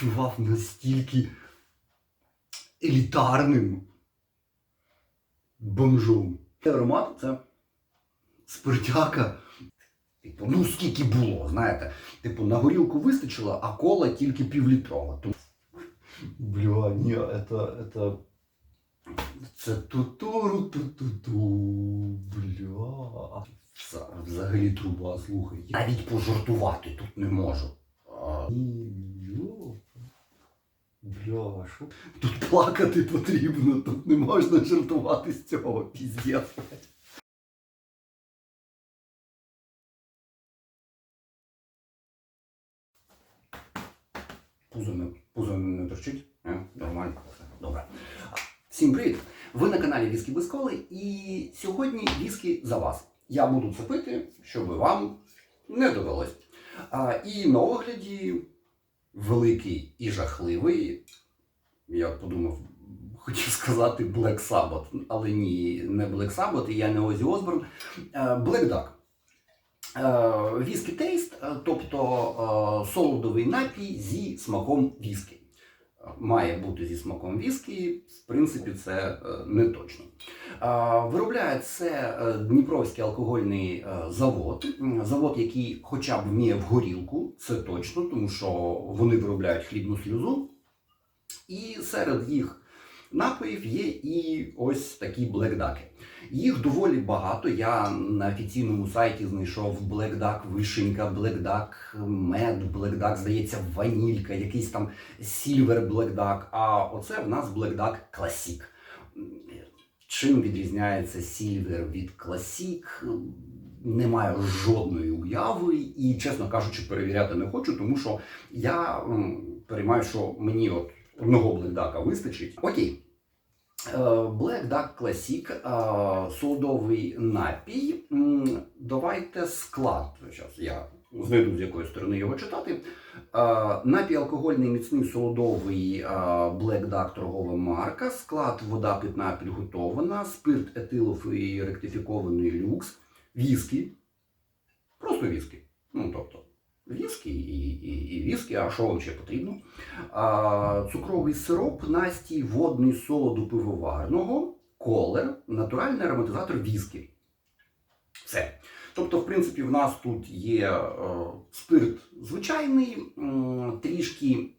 відчував настільки елітарним бомжом. Це аромат це спиртяка. Типу, ну скільки було, знаєте. Типу, на горілку вистачило, а кола тільки півлітрова. Тому- Бля, ні, это, это... Це тутуру ту-ту-ту. Бля. Взагалі труба, слухай. Навіть пожартувати тут не можу. А, йо. Бля, що? Тут плакати потрібно, тут не можна жартувати з цього, піздець. Пузо не, пузо не торчить? Е, Нормально, все добре. Всім привіт! Ви на каналі Віскі без коли і сьогодні віскі за вас. Я буду це пити, щоб вам не довелось. А, і на огляді великий і жахливий. Я подумав, хотів сказати Black Sabbath, але ні, не Black Sabbath, і я не Озі Осборн. Е, Black Duck. Е, Віскі тейст, е, тобто солодовий напій зі смаком віскі. Має бути зі смаком віскі, в принципі, це е, не точно. Виробляє це е, Дніпровський алкогольний е, завод. Завод, який хоча б вміє в горілку, це точно, тому що вони виробляють хлібну сльозу. І серед їх напоїв є і ось такі блекдаки. Їх доволі багато. Я на офіційному сайті знайшов блекдак вишенька, блекдак мед, блекдак, здається, ванілька, якийсь там сільвер блекдак. А оце в нас блекдак класік. Чим відрізняється сільвер від класік? Не маю жодної уяви і, чесно кажучи, перевіряти не хочу, тому що я переймаю, що мені от одного блекдака вистачить. Окей. Е, Black Duck Classic, е, солодовий напій. Давайте склад. Зараз я знайду з якої сторони його читати. Е, Напій алкогольний міцний солодовий Black Duck торгова марка. Склад вода питна підготована, спирт етиловий ректифікований люкс, віскі. Просто віскі. Ну, тобто, віскі і, і, і віскі, а що вам ще потрібно? А, цукровий сироп, настій, водний солоду пивоварного, колер, натуральний ароматизатор віскі. Все. Тобто, в принципі, в нас тут є е, спирт звичайний, м, трішки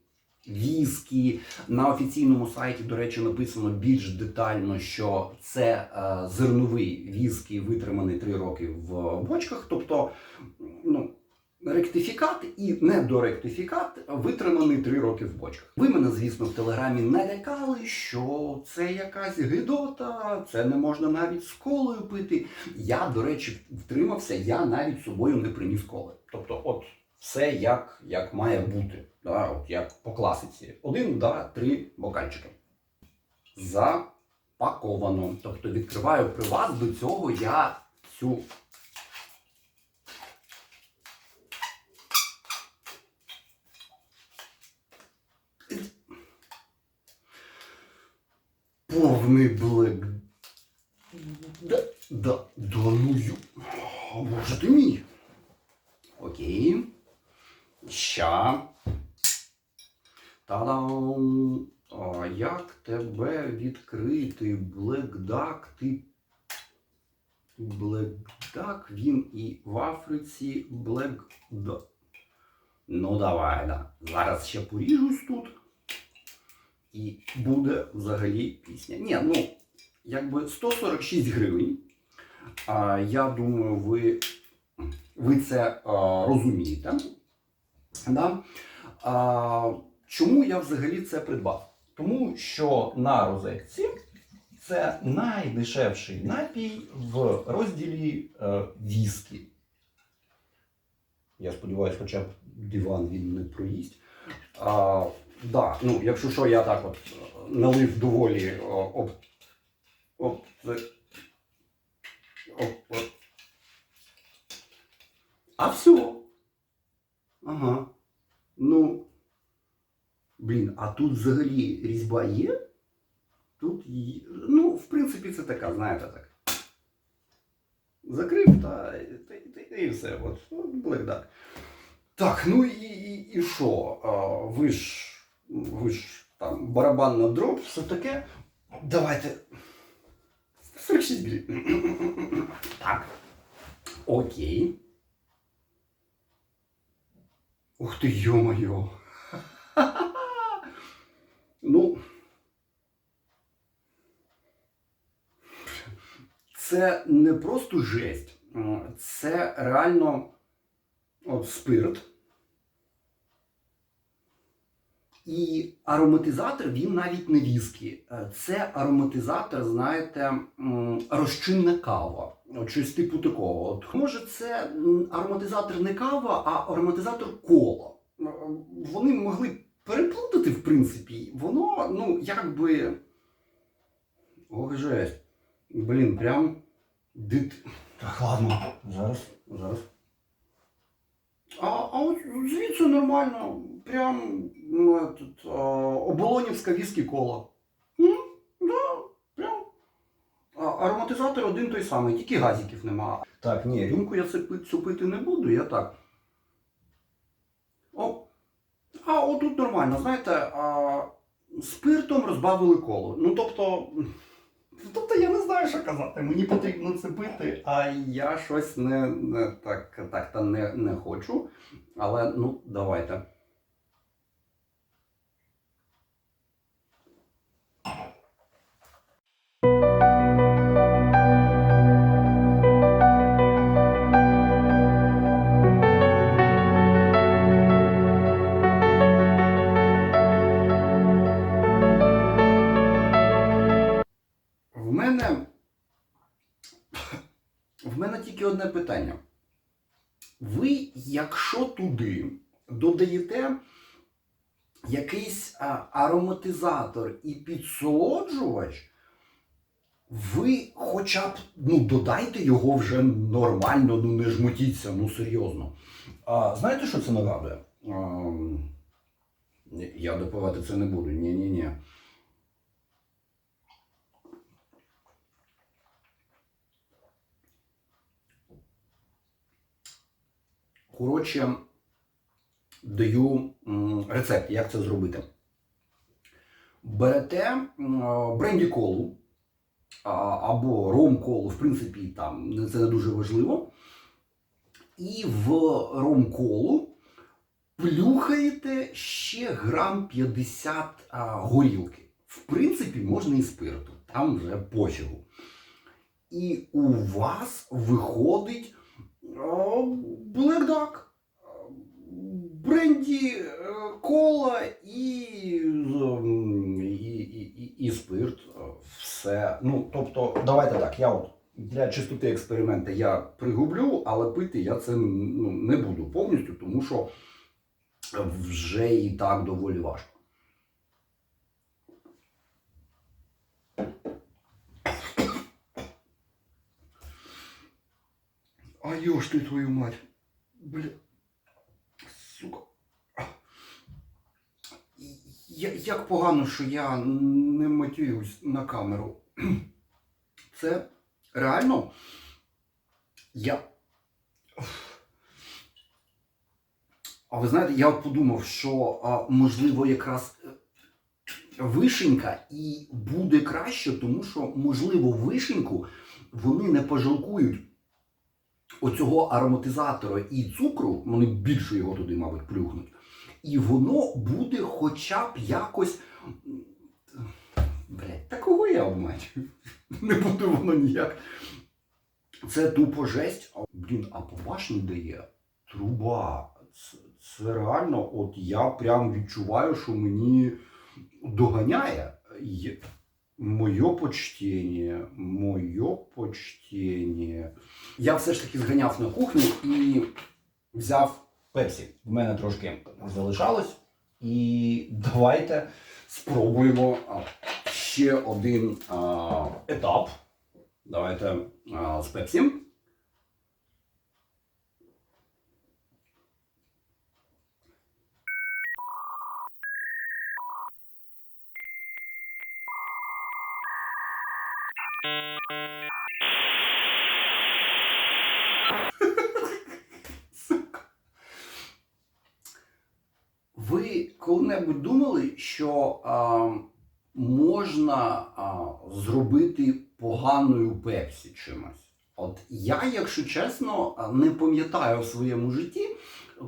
віскі. На офіційному сайті, до речі, написано більш детально, що це е, зерновий віскі, витриманий 3 роки в бочках. Тобто, ну, ректифікат і недоректифікат витриманий 3 роки в бочках. Ви мене, звісно, в телеграмі налякали, що це якась гидота, це не можна навіть з колою пити. Я, до речі, втримався, я навіть собою не приніс коли. Тобто, от все як, як має бути, да, от як по класиці. Один, два, три бокальчики. Запаковано. Тобто відкриваю при вас, до цього я цю повний блек. Да, да, да ну ю. Боже ти мій. Окей. Ща. Та-дам! А як тебе відкрити? Блекдак, ти. Блекдак, він і в Африці Блекдак. Ну давай, да. Зараз ще поріжусь тут. І буде взагалі пісня. Ні, ну, якби 146 гривень. Я думаю, ви, ви це розумієте. Да? Чому я взагалі це придбав? Тому що на розетці це найдешевший напій в розділі е, віскі. Я сподіваюся, хоча б диван він не проїсть. А, да, ну, якщо що, я так от е, налив доволі о, об, об, об, об. А все. Ага. Ну. Блін, а тут взагалі різьба є? Тут є. Ну, в принципі, це така, знаєте, так. Закрив та, та, та, та і все. От, Black Duck. Так, ну і, і, і що? Ви ж ви там барабанна дроб, все таке. Давайте. 46 гривень. Так. Окей. Ух ти, йо-моє. Ну. Це не просто жесть, це реально от спирт. І ароматизатор він навіть не віскі. Е, Це ароматизатор, знаєте, розчинна кава. От щось типу такого. От, може, це ароматизатор не кава, а ароматизатор кола. Вони могли переплутати, в принципі. Воно, ну, якби. Ох, жесть. Блін, прям. Дит... Так, ладно. Зараз, зараз. А, а от звідси нормально. Прям ну, этот, а, оболонівська віскі кола. М, да, прям. А, ароматизатор один той самий, тільки газиків нема. Так, ні, рюмку я цю пити не буду, я так. О, а отут нормально, знаєте, а, спиртом розбавили коло. Ну, тобто. Тобто я не знаю, що казати. Мені потрібно це пити, а я щось не, не так, так та не, не хочу. Але ну, давайте. Тільки одне питання. Ви, якщо туди додаєте якийсь а, ароматизатор і підсолоджувач, ви хоча б ну, додайте його вже нормально, ну не жмотіться, ну серйозно. А, знаєте, що це нагадує? А, я допивати це не буду. Ні-ні-ні. Коротше, даю рецепт, як це зробити. Берете бренді колу або ром колу, в принципі, там це не дуже важливо. І в ром колу плюхаєте ще грам 50 горілки. В принципі, можна і спирту, там вже пофігу. І у вас виходить Duck, бренді, е, кола і, і, і, і, і спирт. е, Все. Ну, тобто, давайте так, я от для чистоти експерименту я пригублю, але пити я це ну, не буду повністю, тому що вже і так доволі важко. А ёж ты твою мать. Бля. Сука. Я, як погано, що я не матююсь на камеру. Це реально. Я. А ви знаєте, я подумав, що можливо якраз е, вишенька і буде краще, тому що, можливо, вишеньку вони не пожалкують оцього ароматизатора і цукру, вони більше його туди, мабуть, плюхнуть. І воно буде хоча б якось. Блять, такого я обманю. Не буде воно ніяк. Це тупо жесть. Блін, а по башні дає труба. Це, це реально, от я прям відчуваю, що мені доганяє. Моє почтення, моє почтення. Я все ж таки зганяв на кухню і взяв пепсі. В мене трошки залишалось. І давайте спробуємо ще один а, етап. Давайте а, з пепсі. Ви коли коли-небудь думали, що а, можна а, зробити поганою пепсі чимось? От я, якщо чесно, не пам'ятаю в своєму житті,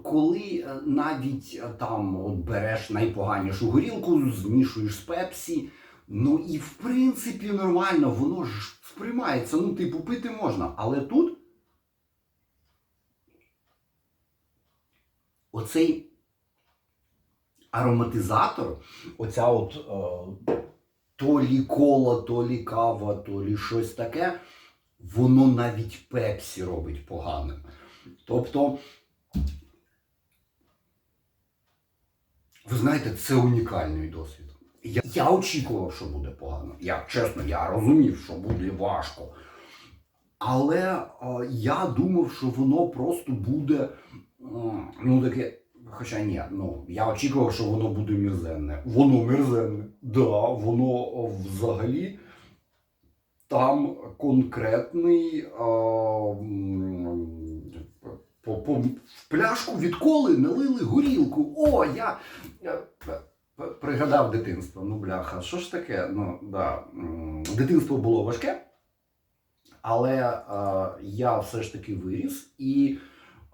коли е, навіть е, там от береш найпоганішу горілку, змішуєш з пепсі. Ну і в принципі нормально, воно ж сприймається. Ну, типу, пити можна. Але тут оцей ароматизатор, оця от е, то лі кола, то лі кава, то лі щось таке, воно навіть пепсі робить поганим. Тобто, ви знаєте, це унікальний досвід. Я, я очікував, що буде погано. Я чесно, я розумів, що буде важко. Але е, я думав, що воно просто буде м, ну таке. Хоча ні, ну я очікував, що воно буде мірзенне. Воно мірзенне. Да, воно взагалі там конкретний а, по, по, в пляшку відколи налили горілку. О, я, я пригадав дитинство. Ну, бляха, що ж таке? Ну, да. Дитинство було важке, але е, я все ж таки виріс і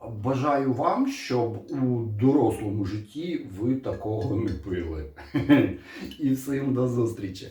бажаю вам, щоб у дорослому житті ви такого не пили. І всім до зустрічі!